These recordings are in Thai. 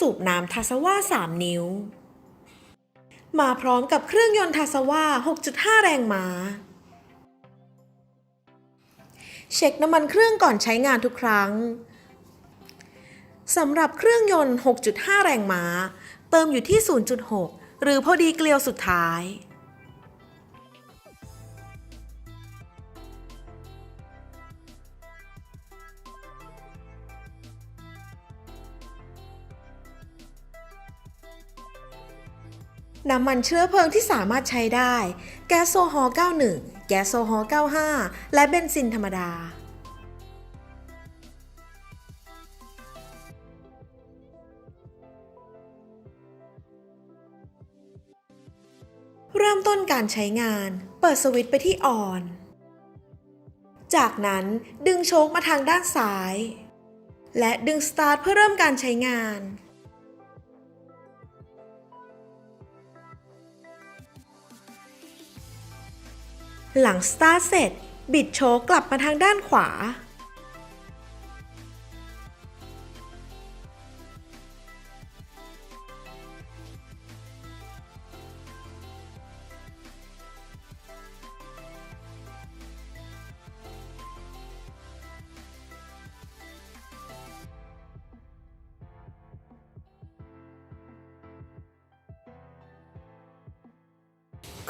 สูบน้ำทาสว่า 3 นิ้ว มาพร้อมกับเครื่องยนต์ทาสว่า 6.5 แรงม้า เช็คน้ำมันเครื่องก่อนใช้งานทุกครั้งสำหรับเครื่องยนต์ 6.5 แรงม้า เติมอยู่ที่ 0.6 หรือพอดีเกลียวสุดท้าย น้ำมันเชื้อเพลิงที่สามารถใช้ได้ แก๊สโซฮอล์91 แก๊สโซฮอล์95 และเบนซินธรรมดาเริ่มต้นการใช้งาน เปิดสวิตช์ไปที่ออน จากนั้นดึงโชคมาทางด้านซ้าย และดึงสตาร์ทเพื่อเริ่มการใช้งาน หลังสตาร์เสร็จ บิดโชคกลับมาทางด้านขวา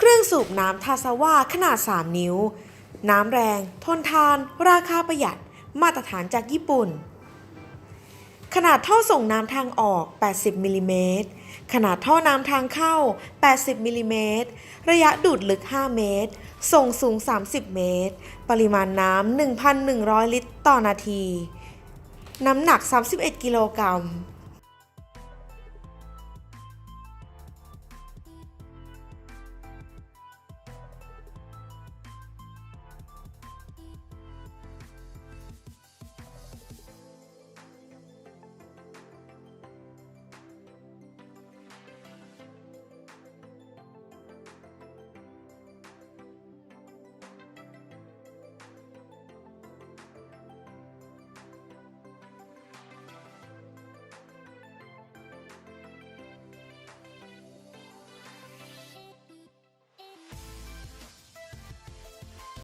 เครื่องสูบน้ำทาซาว่าขนาด 3 นิ้ว น้ำแรง ทนทาน ราคาประหยัด มาตรฐานจากญี่ปุ่น ขนาดท่อส่งน้ำทางออก 80มิลลิเมตร ขนาดท่อน้ำทางเข้า 80มิลลิเมตร ระยะดูดลึก 5 เมตร ส่งสูง 30 เมตร ปริมาณน้ำ 1,100 ลิตรต่อนาที น้ำหนัก 31 กิโลกรัม